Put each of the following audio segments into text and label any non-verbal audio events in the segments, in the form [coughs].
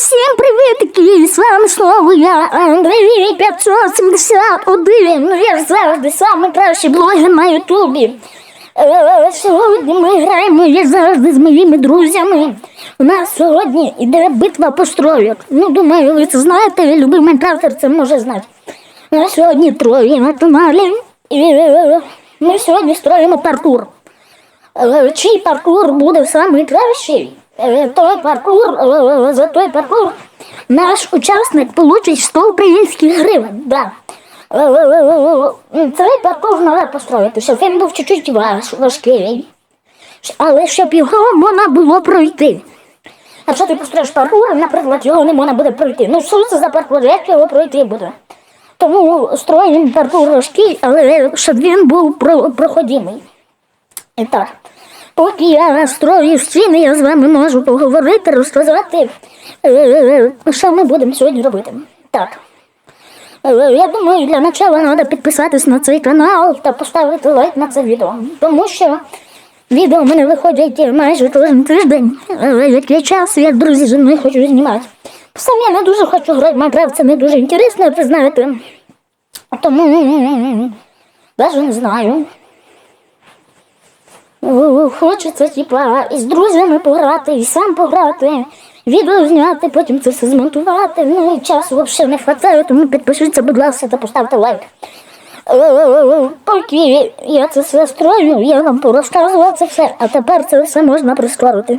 Всім привітки! З вами знову я, Андрій 571. Ну я завжди самий кращий блогер на Ютубі. Е, Сьогодні ми граємо, як завжди, з моїми друзями. У нас сьогодні іде битва построєк. Ну, думаю, ви це знаєте, любий майнкрафтер це може знати. У нас сьогодні троє на каналі. Е, ми сьогодні строїмо паркур. Е, Чий паркур буде самий кращий? Е, Той паркур, за той паркур наш учасник получить 100 українських гривень. Да. Цей паркур треба построїти, щоб він був чуть-чуть важ, важкий. Але щоб його можна було пройти. Якщо ти построїш паркур, наприклад, його не можна буде пройти. Ну що це за паркур, як його пройти буде? Тому строїмо паркур важкий, але щоб він був проходимий. І так, поки я строю стіни, я з вами можу поговорити, розказати, е, що ми будемо сьогодні робити. Так. Е, Я думаю, для початку треба підписатись на цей канал та поставити лайк на це відео. Тому що відео в мене виходять майже кожен тиждень. Який час я друзі зі мною хочу знімати. Сам я не дуже хочу грати Майнкрафт, це не дуже інтересно, ви знаєте. Тому навіть не знаю. Хочеться, типа, і з друзями пограти, і сам пограти, відео зняти, потім це все змонтувати. Ну і часу взагалі не вистачає, тому підпишіться, будь ласка, та поставте лайк. Поки я це все строю, я вам порозказував це все, а тепер це все можна прискорити.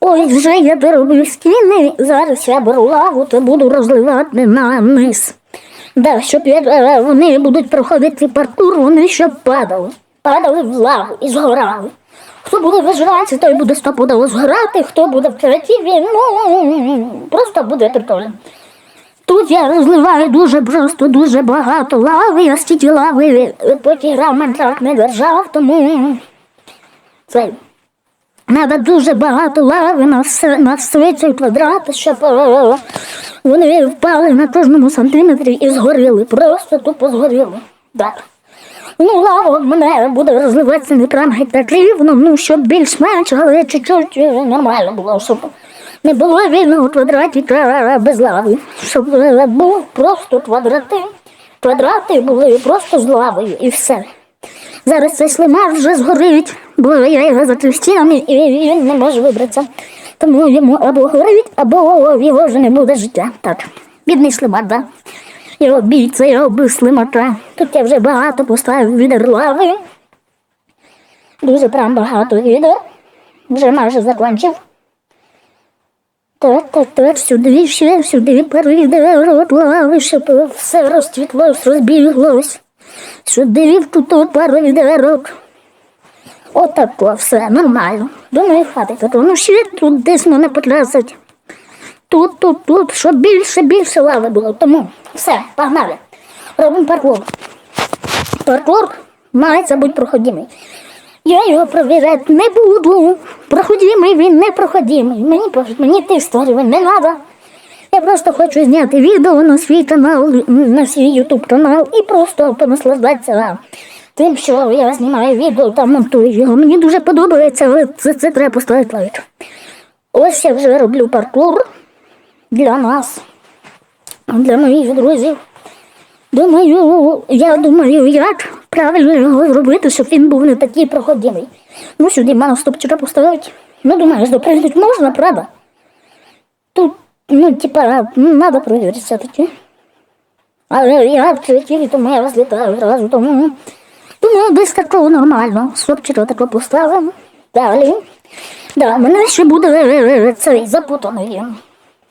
Ой, вже я дороблю стіни, зараз я беру лаву та буду розливати на низ. Да, щоб я, е, вони будуть проходити паркур, вони щоб падали. Падали в лаву і згорали. Хто буде виживати, той буде стопудово згорати, хто буде в треті, він ну, просто буде прикольно. Тут я розливаю дуже просто, дуже багато лави, я стільки лави, поки грав Майнкрафт не держав, тому це треба дуже багато лави на, на свій цей квадрат, щоб вони впали на кожному сантиметрі і згоріли, просто тупо згоріли. Так. Ну, лава в мене буде розливатися не прям геть рівно, ну, щоб більш-менш, але чуть-чуть е, нормально було, щоб не було вільного квадратика без лави. Щоб е, був просто квадрати. Квадрати були просто з лавою і все. Зараз цей слимар вже згорить, бо його закрив і він не може вибратися. Тому йому або горить, або його вже не буде життя. Так, бідний слимар, да? Його бійця, його бив слимака. Тут я вже багато поставив відер лави. Дуже прям багато відер. Вже майже закінчив. Так, так, так, сюди ще, сюди перейде рот лави, щоб все розцвітлось, розбіглось. Сюди тут тут пару відерок. Отако, все, нормально. Думаю, хватить. Ну ще тут десь мене потрясить. Тут, тут, тут, щоб більше, більше лави було. Тому все, погнали. Робимо паркур. Паркур мається бути проходимий. Я його провіряти не буду. Проходимий він не проходимий. Мені, мені тих створювань не треба. Я просто хочу зняти відео на свій канал, на свій ютуб канал і просто понаслаждатися тим, що я знімаю відео та монтую його. Мені дуже подобається, але це, це треба поставити лайк. Ось я вже роблю паркур для нас, для моїх друзів. Думаю, я думаю, як правильно його зробити, щоб він був не такий проходимий. Ну, сюди мало стопчика поставити. Ну, думаю, допригнути можна, правда? Тут, ну, типа, треба перевірити все-таки. Але я квартирі, тому я розлітаю одразу, тому думаю, десь такого нормально. Стопчика такого поставимо. Далі. Да, мене ще буде е, цей запутаний.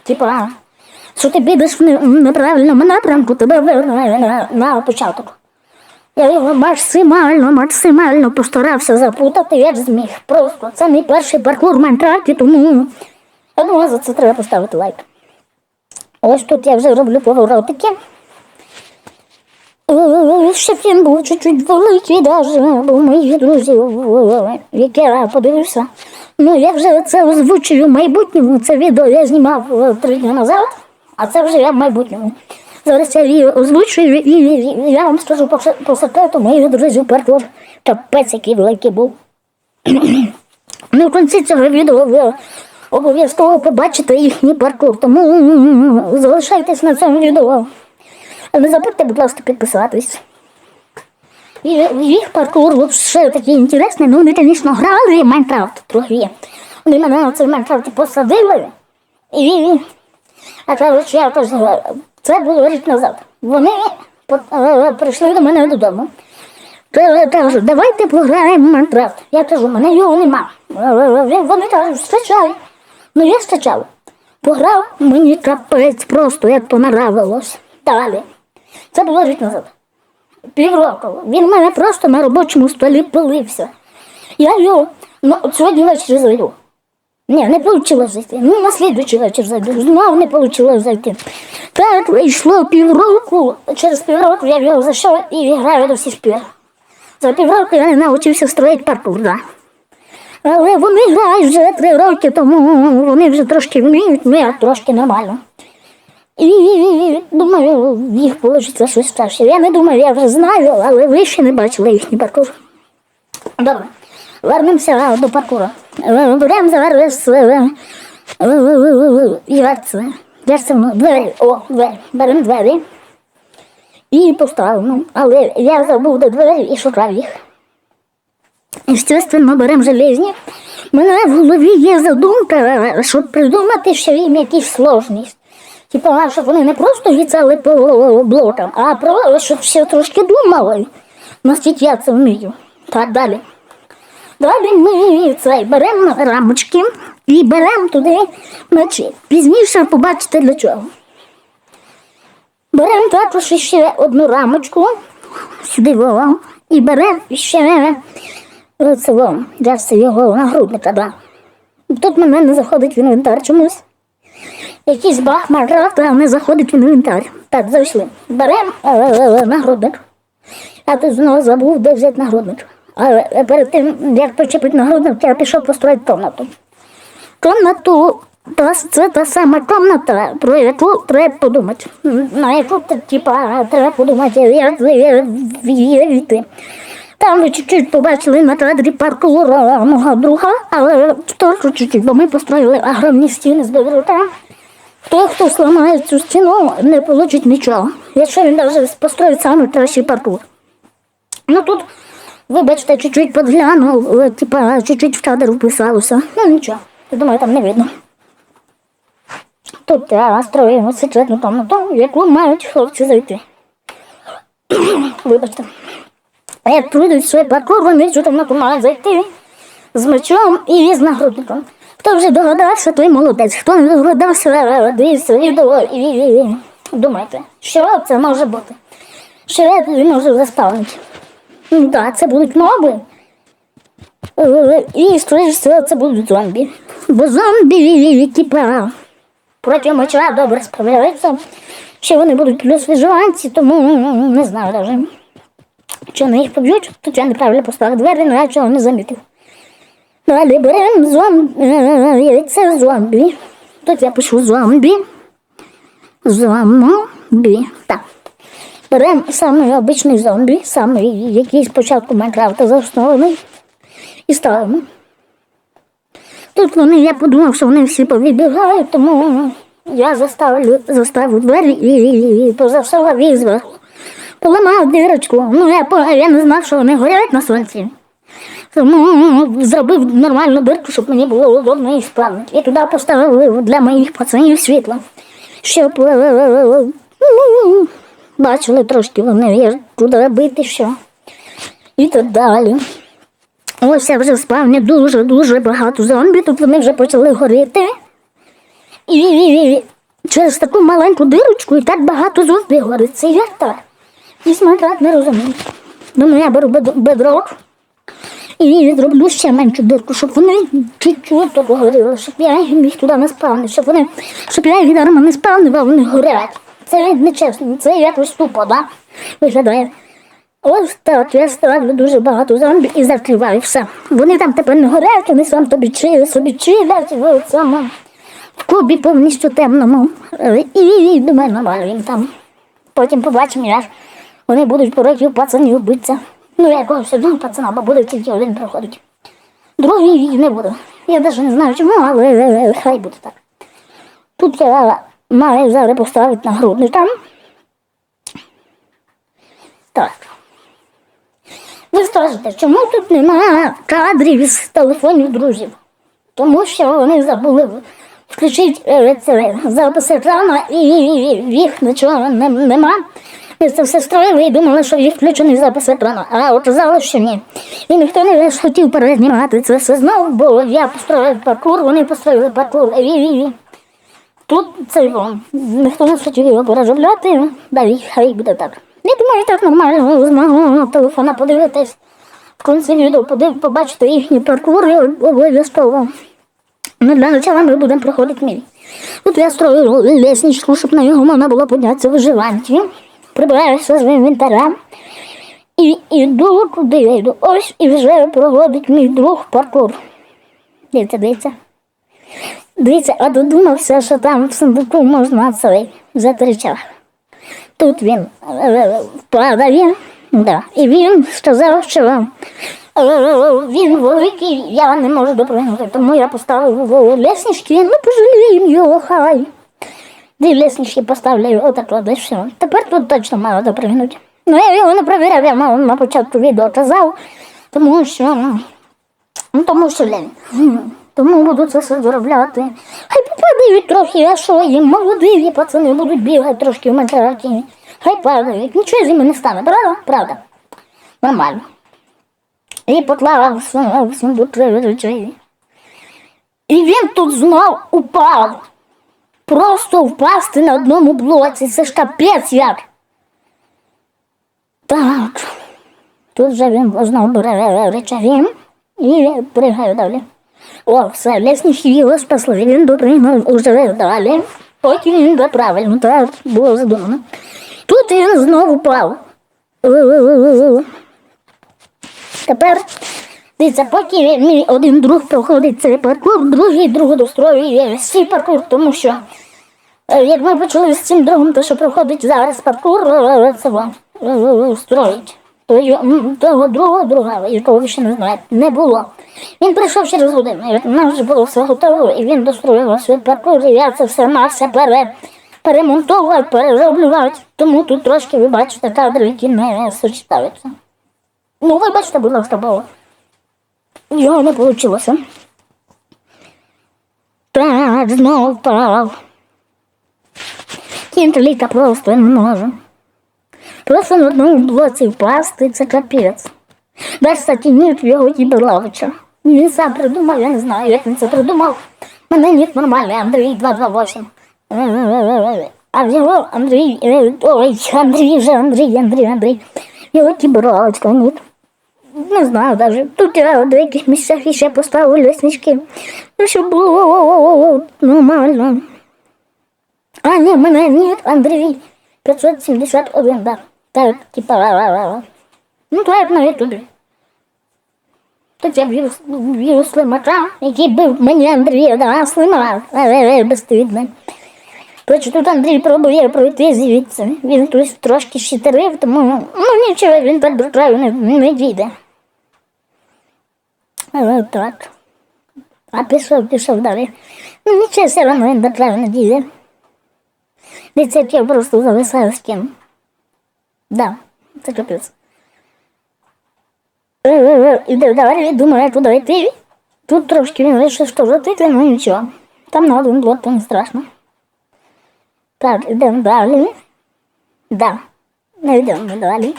Типа, що ти підеш в не- неправильному напрямку, тебе верне на, на початок. Я його максимально, максимально постарався запутати, як зміг. Просто це мій перший паркур в Майнкрафті, тому я думаю, за це треба поставити лайк. Ось тут я вже роблю поворотики. Щоб був чуть-чуть великий, даже, бо друзів, е, я подивився. Ну, я вже це озвучую в майбутньому. Це відео я знімав е, три дні назад, а це вже я в майбутньому. Зараз я її озвучую і, і, і я вам скажу по, секрету моїх друзів паркур. Капець, який великий був. [clears throat] Ну, в кінці цього відео ви обов'язково побачите їхній паркур, тому залишайтесь на цьому відео. Не забудьте, будь ласка, підписатись. Їх паркур ще такий інтересний, ну вони, звісно, грали в Майнкрафт трохи. Вони мене на цей Майнкрафт посадили. І він, а кажуть, я теж. Це було рік назад. Вони е, прийшли до мене додому. Кажуть, давайте пограємо Майнкрафт. Я кажу, мене його нема. Е, Вони кажуть, скачай. Ну я скачав. Пограв, мені капець просто як понравилось. Далі. Це було рік назад. Півроку. Він в мене просто на робочому столі пилився. Я його ну, сьогодні ввечері зайду. Ні, не вийшло зайти. Ну, на слідуючий вечір зайду. Знову не вийшло зайти. Так вийшло півроку. Через півроку я його зайшов і граю до сих пір. За півроку я не навчився строїти паркур, да. Але вони грають вже три роки, тому вони вже трошки вміють, ну я трошки нормально. І думаю, їх вийде щось краще. Я не думаю, я вже знаю, але ви ще не бачили їхній паркур. Добре, вернемося до паркуру. Беремо зараз е, е, е. О, двері. Беремо двері. І поставимо. Але я забув до двері і шукав їх. Естественно, беремо железні. Мене в голові є задумка, щоб придумати ще їм якусь сложність. Типа, щоб вони не просто гіцали по блокам, а про щоб ще трошки думали. Наскільки я це вмію. Так далі. Далі ми цей беремо рамочки і беремо туди мечі. Пізніше побачите для чого. Беремо також ще одну рамочку, сюди вовом, і беремо ще цього, зараз його нагрудника, да. Тут мене не заходить в інвентар чомусь. Якийсь баг Майнкрафта не заходить в інвентар. Так, зайшли. Беремо е, нагрудник. Я тут знову забув, де взяти нагрудник. Але перед тим, як почепити нагрудник, я пішов построїти комнату. Комнату, це та сама комната, про яку треба подумати. На яку типа, треба подумати, як війти. Там ви чуть-чуть побачили на кадрі паркура мого друга, але тільки чуть-чуть, бо ми построїли огромні стіни з бедрука. Той, хто сламає цю стіну, не получить нічого. Якщо він навіть построїть саме кращий паркур. Ну тут, вибачте, чуть-чуть подглянув, е, типа чуть-чуть в кадр вписалося. Ну нічого, я думаю, там не видно. Тут я строїмо секретну комнату, яку мають хлопці зайти. [coughs] Вибачте. А як пройдуть свій паркур, вони кімнату мають зайти з мечом і з нагрудником. Хто вже догадався, той молодець. Хто не догадався, дивіться і, і, і думайте, що це може бути. Що він може заспавнити. Ну так, це будуть моби. І, скоріш всього, це будуть зомбі. Бо зомбі, типа, проти меча добре справляються. Ще вони будуть плюс виживанці, тому не знаю навіть. Що вони їх поб'ють, тут я неправильно поставив двері, але я цього не замітив. Далі беремо зомбі. Це зомбі. Тут я пишу зомбі. Зомбі. Так. Беремо самий обичний зомбі, самий, який спочатку Майнкрафта заснований. І ставимо. Тут вони, я подумав, що вони всі повибігають, тому я заставлю, заставлю двері і, позавсала візва. Поламав дирочку. Ну, я, по- я не знав, що вони горять на сонці. Тому зробив нормальну дирку, щоб мені було удобно і справно. І туди поставив для моїх пацанів світло. Щоб е, ну, бачили трошки вони, як туди робити, що. І так далі. Ось я вже в спавні дуже-дуже багато зомбі, тут вони вже почали горіти. І, і, і через таку маленьку дирочку і так багато зомбі горить. Це так? І смотрят не розумію. Думаю, я беру бед- бедрок і зроблю ще меншу дирку, щоб вони чуть-чуть погоріли, щоб я їх туди не спавнив, щоб вони, щоб я їх дарма не спавнив, а вони горять. Це не це якось тупо, да? Виглядає. Ось так, я ставлю дуже багато зомбі і закриваю все. Вони там тепер не горять, вони сам тобі чили, собі чилять в цьому в клубі повністю темному. Е, І, думаю, нормально їм там. Потім побачимо, як вони будуть проти пацанів битися. Ну, якогось один пацана, бо буде тільки один проходить. Другий не буде. Я навіть не знаю чому, але хай буде так. Тут я маю зараз поставити нагрудник там. Так. Ви скажете, чому тут немає кадрів із телефонів друзів? Тому що вони забули включити е, запис екрану і, їх нічого не, нема. Ми це все строїли і думали, що їх включений запис екрану. А оказалось, що ні. І ніхто не хотів перезнімати це все знову, бо я построїв паркур, вони построїли паркур. І, і, і. Тут це його. Ніхто не хотів його переробляти, далі хай буде так. Я думаю, так нормально з мого телефона подивитись. В кінці відео подив, побачити їхні паркури обов'язково. Ну, для начала ми будемо проходити мій. Тут я строю лестничку, щоб на нього можна було піднятися виживанці. Прибираю все з інвентаря. І йду туди, я йду. Ось і вже проводить мій друг паркур. Дивіться, дивіться. Дивіться, а додумався, що там в сундуку можна цей затричав. Тут він е, впадав да. і він сказав, що е, він великий, я не можу допригнути, тому я поставив леснички, ну пожаліємо його, хай. Дві леснички поставлю, отак десь все. Тепер тут точно мало допригнути. Ну я його не перевіряв, я мав на початку відео казав, тому що, ну, ну тому що лень. Тому буду це все заробляти. Хай попадають трохи, а що їм молоді пацани будуть бігати трошки в Майнкрафті. Хай падають, нічого з ними не стане, правда? Правда. Нормально. І потлава в сундук. І він тут знов упав. Просто впасти на одному блоці. Це ж капець як. Так. Тут вже він знову бере і пригає далі. О, все, лісничі його спасли, він допригнув уже далі. Потім він би правильно, так було задумано. Тут він знову впав. Тепер, дивіться, поки мій один друг проходить цей паркур, другий друг достроює свій паркур, тому що е, як ми почали з цим другом, то що проходить зараз паркур, е, це вам е, строїть. То Того другого друга, якого ви ще не знаєте, не було. Він прийшов через годину, у нас вже було все готово, і він достроював свій паркур, і я це все мався пере, перемонтовувати, перероблювати. Тому тут трошки ви бачите кадри, які не сочетаються. Ну, вибачте, будь ласка, бо його не знову впав. Кінтеліка просто не може. Просто на одному блоці впасти, це капець. Далі затінюють його Кіберлавича. Він сам придумав, я не знаю, як він це придумав. Мене ніт нормальний, Андрій 228. А в його Андрій, е, ой, Андрій вже Андрій, Андрій, Андрій. Його Кіберлавичка, ніт. Не знаю даже. Тут я в деяких місцях іще поставив ліснички. Ну, щоб було нормально. А, ні, мене ні, Андрій. 571, да. Так, типа, ла-ла-ла. Ну, то як на ютубі. Тут я вірус, вірус слимака, який бив мені Андрія, да, слима, але безстидний. Коротше, тут Андрій пробує пройти звідси. Він тут трошки щитерив, тому ну нічого, він так не, не дійде. Але так. А пішов, пішов далі. Ну нічого, все одно він до. Дивіться, як я просто зависаю з ким. Да, це капець. Далі, думаю, куди йти. Тут трошки він вийшов штовхати, ну нічого. Там на один блок, то не страшно. Так, йдемо далі. Да, не йдемо далі.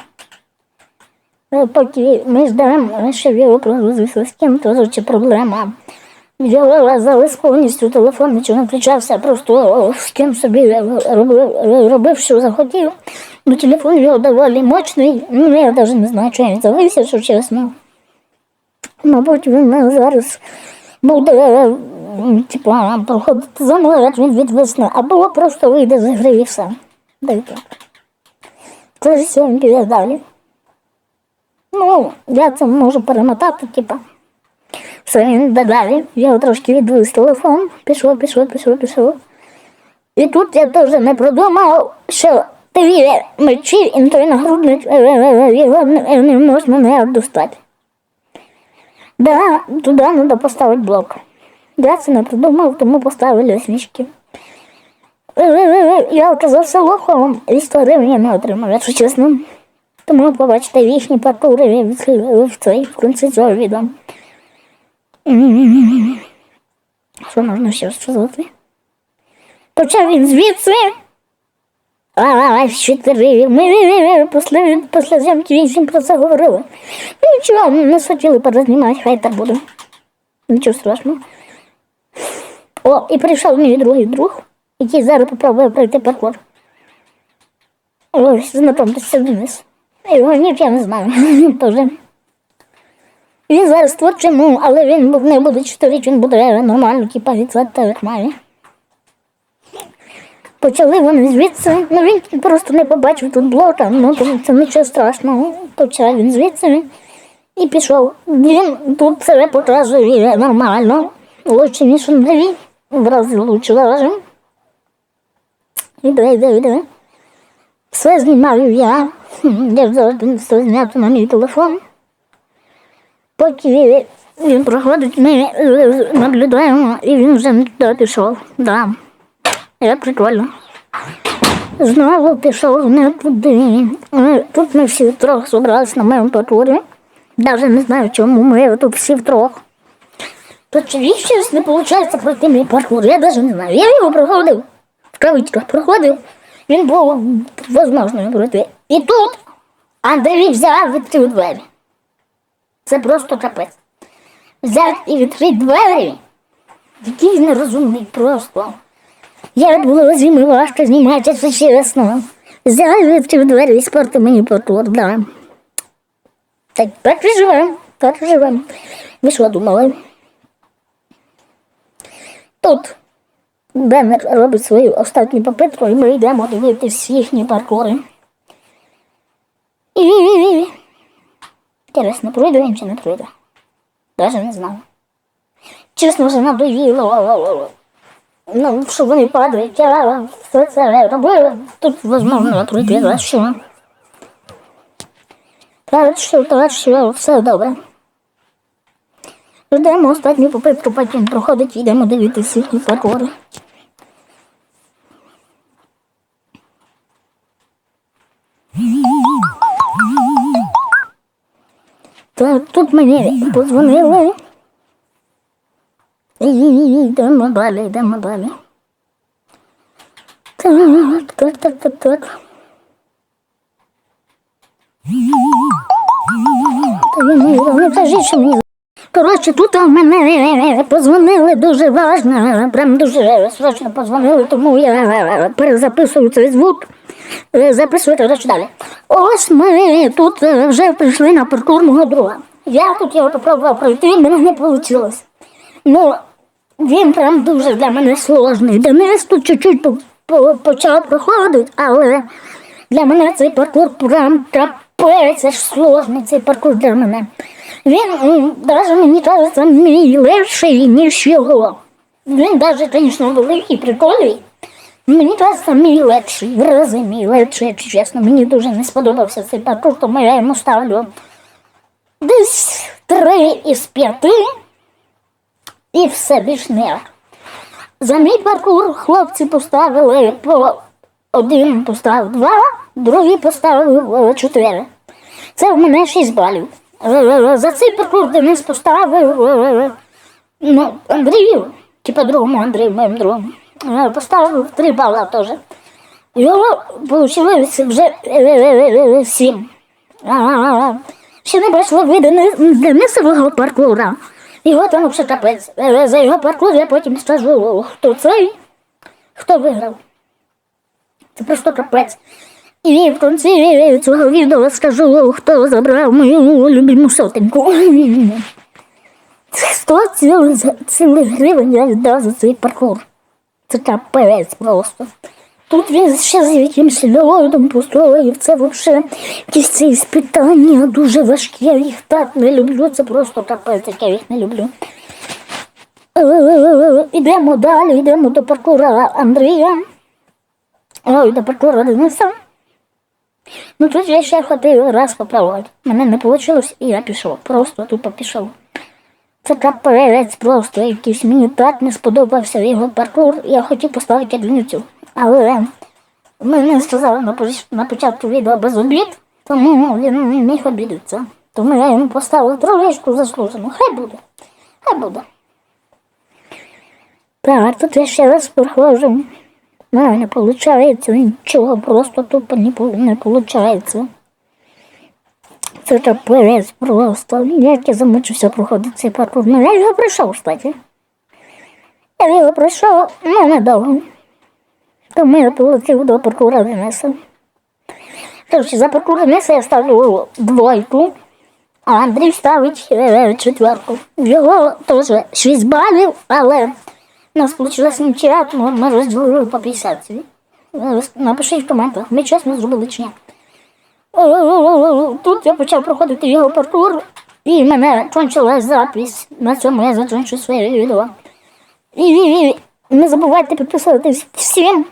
Е, Поки ми ждемо, щоб його прогрузився з ким, то чи проблема. Його завис повністю телефон, нічого не включався, просто з ким собі робив, робив, що захотів. Ну, телефон його доволі мощний, ну я навіть не знаю, чого він завився, що чесно. Мабуть, він зараз буде м, типа, проходити за мною, він відвисне, або просто вийде з гри і все. Да й так. Це ж сьогодні далі. Ну, я це можу перемотати, типа. Все, він далі. Я трошки відвис телефон, пішов, пішов, пішов, пішов. І тут я теж не продумав, що дві мечі і той нагрудник е, його не не можна не достати. Да, туди треба поставити блок. Я це не придумав, тому поставили свічки. Е, Я оказався лохом і 100 гривень я не отримав, якщо чесно. Тому побачите їхні паркури в цей в кінці цього відео. Що можна ще сказати? Почав він звідси. Ми після, зйомки вісім про це говорили. Нічого, не хотіли перезнімати, хай так буде. Нічого страшного. О, і прийшов мій другий друг, який зараз попробує пройти паркур. Ось, знайомтеся Денис. Його ніч я не знаю. [laughs] Він. Він зараз творчому, але він не буде чотирич, він буде нормально, типа відсадка як має. Почали вони звідси, ну він просто не побачив тут блока, ну то це нічого страшного. Почав він звідси і пішов. Він тут себе показує нормально. Лучше, ніж Андрій. В рази лучше даже. Іде, іде, іде. Все знімаю я. Я завжди зняти на мій телефон. Поки він проходить, ми наблюдаємо, і він вже не пішов. Да. Я прикольно. Знову пішов не туди. Тут ми всі втрьох зібралися на моєму патрулі. Навіть не знаю, чому ми тут всі втрьох. То чи щось не виходить пройти мій паркур? Я навіть не знаю. Я його проходив. В кавичках проходив. Він був можливо пройти. І тут Андрій взяв відкрив двері. Це просто капець. Взяв і відкрив двері. Який він нерозумний просто. Я було зимою важко знімати, це чесно. Взяли вивчив двері і спорту мені потур, да. Так, і і живемо. Ви що думали? Тут Беннер робить свою останню попитку, і ми йдемо дивитися їхні паркури. І Інтересно, пройду він чи не пройду? Даже не знаю. Чесно, вже надоїло. Ну, що вони падають, я все це робила. Тут, можливо, пройти, що? Так, що, так, все добре. Ждемо останню попитку, потім проходить, йдемо дивитися паркури. Так, тут мені подзвонили. І йдемо далі, йдемо далі. Так, так, так, так, так. Та вони кажуть, що мені. Коротше, тут у мене позвонили дуже важно, прям дуже срочно позвонили, тому я перезаписую цей звук. Е, Записую коротше далі. Ось ми тут е, вже прийшли на паркур мого друга. Я тут його попробував пройти, мене не вийшло. Ну, він прям дуже для мене сложний. Денис тут чуть-чуть по- по- почав проходити, але для мене цей паркур прям трапець, аж сложний цей паркур для мене. Він навіть мені кажеться мій легший, ніж його. Він навіть, звісно, великий, прикольний. Мені кажеться, мій легший, в рази мій легший, якщо чесно. Мені дуже не сподобався цей паркур, тому я йому ставлю десь три із п'яти. І все більш не. За мій паркур хлопці поставили по один поставив два, другий поставив чотири. Це в мене шість балів. За цей паркур Денис поставив е, ну, Андрію, типа другому Андрію, моєму другому, е, поставив три бала теж. Його вийшло вже е, сім. Ще не бачила ви Денисового паркура. Його там взагалі капець. Е, За його паркур я потім скажу, хто цей, хто виграв. Це просто капець. І в кінці цього відео скажу, хто забрав мою любиму сотеньку. 100 цілих, цілих гривень я віддав за цей паркур. Це капець просто. Тут він ще з якимось льодом построїв. Це взагалі якісь ці іспитання дуже важкі. Я їх так не люблю. Це просто капець, я їх не люблю. Ідемо далі, йдемо до паркура Андрія. Ой, до паркура Дениса. Ну тут я ще хотів раз попробувати. Мене не вийшло, і я пішов. Просто тупо пішов. Це капець просто якийсь. Мені так не сподобався його паркур. Я хотів поставити одиницю. Але мені сказали на, поч- на початку відео без обід, тому він не міг обідатися. Тому я йому поставив трошечку заслужену. Хай буде. Хай буде. Так, тут я ще раз проходжу. Ну, не виходить нічого, просто тупо не, не виходить. Це капець просто. Як я замучився проходити цей паркур. Ну, я його пройшов, кстати. Я його пройшов, ну, недовго. Тому я полетів до паркура Дениса. Короче, за паркур Дениса я ставлю двойку, а Андрій ставить е, четверку. Його теж 6 балів, але у нас вийшла нічия, тому ми розділили по 50. собі. Е, Напишіть в коментах, ми чесно зробили чи ні. Тут я почав проходити його паркур, і мене кончилась запись. На цьому я закінчу своє відео. І не забувайте підписуватись всім